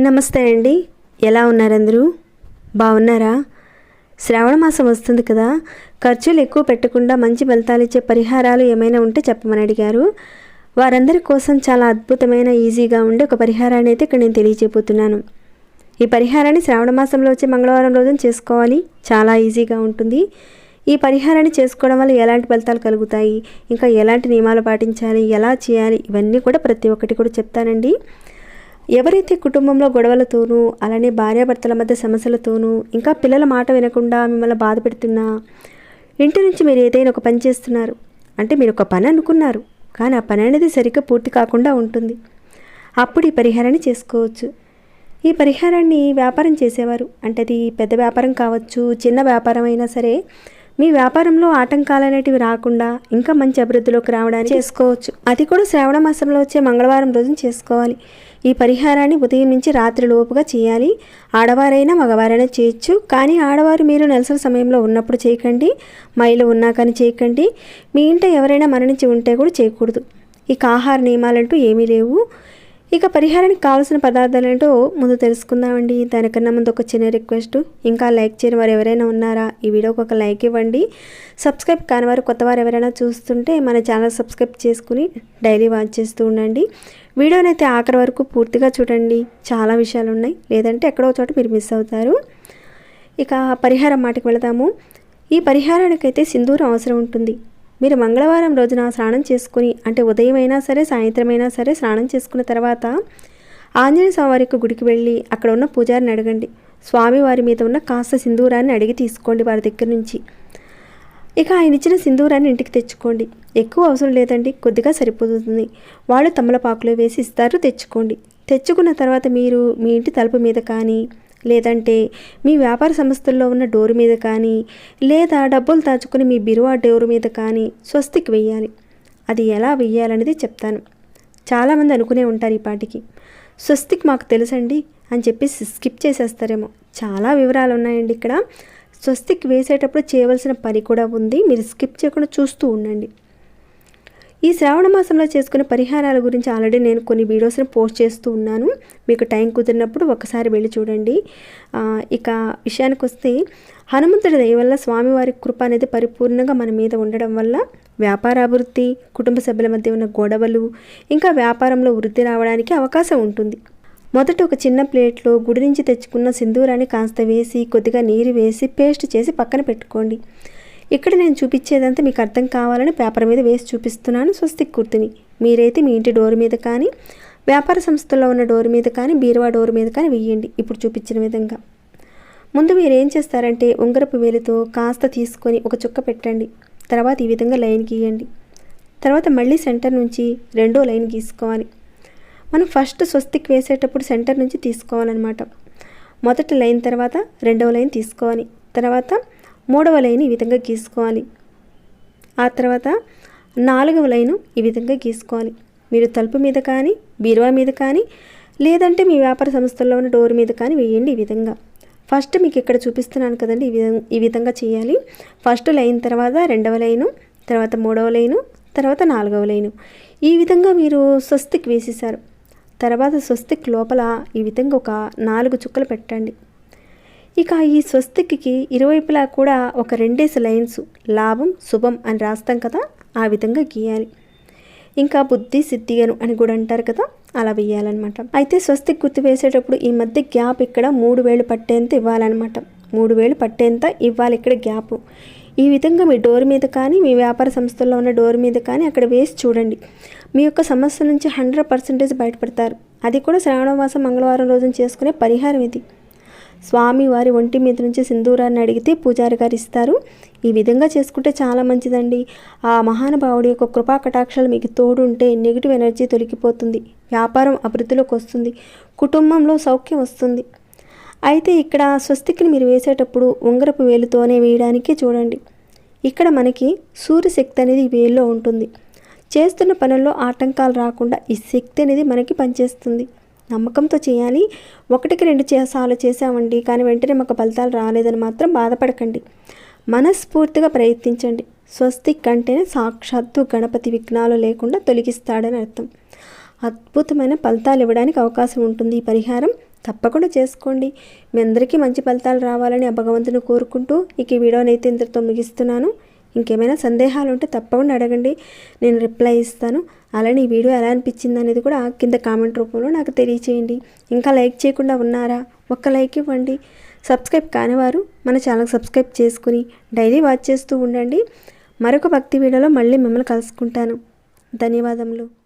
నమస్తే అండి. ఎలా ఉన్నారందరూ? బాగున్నారా శ్రావణ మాసం వస్తుంది కదా. ఖర్చులు ఎక్కువ పెట్టకుండా మంచి ఫలితాలు ఇచ్చే పరిహారాలు ఏమైనా ఉంటే చెప్పమని అడిగారు. వారందరి కోసం చాలా అద్భుతమైన ఈజీగా ఉండే ఒక పరిహారాన్ని అయితే ఇక్కడ నేను తెలియజేయబోతున్నాను ఈ పరిహారాన్ని శ్రావణ మాసంలో వచ్చే మంగళవారం రోజున చేసుకోవాలి. చాలా ఈజీగా ఉంటుంది. ఈ పరిహారాన్ని చేసుకోవడం వల్ల ఎలాంటి ఫలితాలు కలుగుతాయి? ఇంకా ఎలాంటి నియమాలు పాటించాలి? ఎలా చేయాలి? ఇవన్నీ కూడా ప్రతి ఒక్కటి కూడా చెప్తానండి. ఎవరైతే కుటుంబంలో గొడవలతోనూ అలానే భార్యాభర్తల మధ్య సమస్యలతోనూ ఇంకా పిల్లల మాట వినకుండా మిమ్మల్ని బాధ పెడుతున్నా ఇంటి నుంచి మీరు ఏదైనా ఒక పని చేస్తున్నారు అంటే మీరు ఒక పని అనుకున్నారు కానీ ఆ పని అనేది సరిగ్గా పూర్తి కాకుండా ఉంటుంది. అప్పుడు ఈ పరిహారాన్ని చేసుకోవచ్చు. ఈ పరిహారాన్ని వ్యాపారం చేసేవారు అంటే అది పెద్ద వ్యాపారం కావచ్చు చిన్న వ్యాపారం అయినా సరే మీ వ్యాపారంలో ఆటంకాలు అనేటివి రాకుండా ఇంకా మంచి అభివృద్ధిలోకి రావడానికి చేసుకోవచ్చు. అది కూడా శ్రావణ మాసంలో వచ్చే మంగళవారం రోజున చేసుకోవాలి. ఈ పరిహారాన్ని ఉదయం నుంచి రాత్రి లోపుగా చేయాలి. ఆడవారైనా మగవారైనా చేయొచ్చు. కానీ ఆడవారు మీరు నెలసల సమయంలో ఉన్నప్పుడు చేయకండి. మైలు ఉన్నా కానీ చేయకండి. మీ ఇంట ఎవరైనా మరణించి ఉంటే కూడా చేయకూడదు. ఇక ఆహార నియమాలంటూ ఏమీ లేవు. ఇక పరిహారానికి కావాల్సిన పదార్థాలు ఏంటో ముందు తెలుసుకుందామండి. దానికన్నా ముందు ఒక చిన్న రిక్వెస్ట్. ఇంకా లైక్ చేయని వారు ఎవరైనా ఉన్నారా? ఈ వీడియోకి ఒక లైక్ ఇవ్వండి. సబ్స్క్రైబ్ కాని వారు కొత్త వారు ఎవరైనా చూస్తుంటే మన ఛానల్ సబ్స్క్రైబ్ చేసుకుని డైలీ వాచ్ చేస్తూ ఉండండి. వీడియోనైతే ఆఖరి వరకు పూర్తిగా చూడండి. చాలా విషయాలు ఉన్నాయి. లేదంటే ఎక్కడో చోట మీరు మిస్ అవుతారు. ఇక పరిహారం మాటకి వెళదాము. ఈ పరిహారానికైతే సింధూరం అవసరం ఉంటుంది. మీరు మంగళవారం రోజున స్నానం చేసుకుని అంటే ఉదయం అయినా సరే సాయంత్రం అయినా సరే స్నానం చేసుకున్న తర్వాత ఆంజనేయ స్వామివారికి గుడికి వెళ్ళి అక్కడ ఉన్న పూజారిని అడగండి. స్వామివారి మీద ఉన్న కాస్త సింధూరాన్ని అడిగి తీసుకోండి వారి దగ్గర నుంచి. ఇక ఆయన ఇచ్చిన సింధూరాన్ని ఇంటికి తెచ్చుకోండి. ఎక్కువ అవసరం లేదండి కొద్దిగా సరిపోతుంది. వాళ్ళు తమలపాకులో వేసి ఇస్తారు తెచ్చుకోండి. తెచ్చుకున్న తర్వాత మీరు మీ ఇంటి తలుపు మీద కానీ లేదంటే మీ వ్యాపార సంస్థల్లో ఉన్న డోరు మీద కానీ లేదా డబ్బులు దాచుకుని మీ బిరువా డోరు మీద కానీ స్వస్తికి వెయ్యాలి. అది ఎలా వెయ్యాలనేది చెప్తాను. చాలామంది అనుకునే ఉంటారు ఈ పాటికి. స్వస్తిక్ మాకు తెలుసండి అని చెప్పేసి స్కిప్ చేసేస్తారేమో. చాలా వివరాలు ఉన్నాయండి ఇక్కడ. స్వస్తికి వేసేటప్పుడు చేయవలసిన పని కూడా ఉంది. మీరు స్కిప్ చేయకుండా చూస్తూ ఉండండి. ఈ శ్రావణ మాసంలో చేసుకునే పరిహారాల గురించి ఆల్రెడీ నేను కొన్ని వీడియోస్ని పోస్ట్ చేస్తూ ఉన్నాను. మీకు టైం కుదిరినప్పుడు ఒకసారి వెళ్ళి చూడండి. ఇక విషయానికి వస్తే హనుమంతుడి దయ వల్ల స్వామివారి కృప అనేది పరిపూర్ణంగా మన మీద ఉండడం వల్ల వ్యాపార అభివృద్ధి కుటుంబ సభ్యుల మధ్య ఉన్న గొడవలు ఇంకా వ్యాపారంలో వృద్ధి రావడానికి అవకాశం ఉంటుంది. మొదట ఒక చిన్న ప్లేట్లో గుడి నుంచి తెచ్చుకున్న సింధూరాన్ని కాస్త వేసి కొద్దిగా నీరు వేసి పేస్ట్ చేసి పక్కన పెట్టుకోండి. ఇక్కడ నేను చూపించేదంతా మీకు అర్థం కావాలని పేపర్ మీద వేసి చూపిస్తున్నాను. స్వస్తిక్ కుర్తిని. మీరైతే మీ ఇంటి డోర్ మీద కానీ వ్యాపార సంస్థల్లో ఉన్న డోర్ మీద కానీ బీరువా డోర్ మీద కానీ వేయండి ఇప్పుడు చూపించిన విధంగా. ముందు మీరు ఏం చేస్తారంటే ఉంగరపు వేలితో కాస్త తీసుకొని ఒక చుక్క పెట్టండి. తర్వాత ఈ విధంగా లైన్ గీయండి. తర్వాత మళ్ళీ సెంటర్ నుంచి రెండో లైన్ గీసుకోవాలి. మనం ఫస్ట్ స్వస్తిక్ వేసేటప్పుడు సెంటర్ నుంచి తీసుకోవాలన్నమాట. మొదటి లైన్ తర్వాత రెండవ లైన్ తీసుకోవాలి. తర్వాత మూడవ లైన్ ఈ విధంగా గీసుకోవాలి. ఆ తర్వాత నాలుగవ లైను ఈ విధంగా గీసుకోవాలి. మీరు తలుపు మీద కానీ బీరువా మీద కానీ లేదంటే మీ వ్యాపార సంస్థల్లో ఉన్న డోర్ మీద కానీ వేయండి ఈ విధంగా. ఫస్ట్ మీకు ఇక్కడ చూపిస్తున్నాను కదండి ఈ విధంగా ఈ విధంగా చేయాలి. ఫస్ట్ లైన్ తర్వాత రెండవ లైను తర్వాత మూడవ లైను తర్వాత నాలుగవ లైను. ఈ విధంగా మీరు స్వస్తిక్ వేసేసారు తర్వాత స్వస్తిక్ లోపల ఈ విధంగా ఒక నాలుగు చుక్కలు పెట్టండి. ఇక ఈ స్వస్తికి ఇరువైపులా కూడా ఒక రెండేసి లైన్స్ లాభం శుభం అని రాస్తాం కదా ఆ విధంగా గీయాలి. ఇంకా బుద్ధి సిద్ధిగను అని కూడా అంటారు కదా అలా వేయాలన్నమాట. అయితే స్వస్తికి గుర్తు వేసేటప్పుడు ఈ మధ్య గ్యాప్ ఇక్కడ మూడు వేలు పట్టేంత ఇవ్వాలన్నమాట. మూడు వేలు పట్టేంత ఇవ్వాలి ఇక్కడ గ్యాప్. ఈ విధంగా మీ డోర్ మీద కానీ మీ వ్యాపార సంస్థల్లో ఉన్న డోర్ మీద కానీ అక్కడ వేసి చూడండి. మీ యొక్క సమస్య నుంచి హండ్రెడ్ పర్సెంటేజ్ బయటపడతారు. అది కూడా శ్రావణ మాసం మంగళవారం రోజున చేసుకునే పరిహారం ఇది. స్వామి వారి ఒంటి మీద నుంచి సింధూరాన్ని అడిగితే పూజారి గారు ఇస్తారు. ఈ విధంగా చేసుకుంటే చాలా మంచిదండి. ఆ మహానుభావుడి యొక్క కృపా కటాక్షాలు మీకు తోడుంటే నెగిటివ్ ఎనర్జీ తొలగిపోతుంది. వ్యాపారం అభివృద్ధిలోకి వస్తుంది. కుటుంబంలో సౌఖ్యం వస్తుంది. అయితే ఇక్కడ స్వస్తికిని మీరు వేసేటప్పుడు ఉంగరపు వేలుతోనే వేయడానికే చూడండి. ఇక్కడ మనకి సూర్యశక్తి అనేది వేల్లో ఉంటుంది. చేస్తున్న పనుల్లో ఆటంకాలు రాకుండా ఈ శక్తి అనేది మనకి పనిచేస్తుంది. నమ్మకంతో చేయాలి. ఒకటికి రెండు చేసాలు చేసామండి కానీ వెంటనే మాకు ఫలితాలు రాలేదని మాత్రం బాధపడకండి. మనస్ఫూర్తిగా ప్రయత్నించండి. స్వస్తిక్ కంటేనే సాక్షాత్తు గణపతి విఘ్నాలు లేకుండా తొలగిస్తాడని అర్థం. అద్భుతమైన ఫలితాలు ఇవ్వడానికి అవకాశం ఉంటుంది. ఈ పరిహారం తప్పకుండా చేసుకోండి. మీ అందరికీ మంచి ఫలితాలు రావాలని ఆ భగవంతుని కోరుకుంటూ ఇక ఈ వీడియోనైతే ఇంతటితో ముగిస్తున్నాను. ఇంకేమైనా సందేహాలు ఉంటే తప్పకుండా అడగండి. నేను రిప్లై ఇస్తాను. అలానే ఈ వీడియో ఎలా అనిపించింది అనేది కూడా కింద కామెంట్ రూపంలో నాకు తెలియచేయండి. ఇంకా లైక్ చేయకుండా ఉన్నారా? ఒక్క లైక్ ఇవ్వండి. సబ్స్క్రైబ్ కానివారు మన ఛానల్ సబ్స్క్రైబ్ చేసుకుని డైలీ వాచ్ చేస్తూ ఉండండి. మరొక భక్తి వీడియోలో మళ్ళీ మిమ్మల్ని కలుసుకుంటాను. ధన్యవాదములు.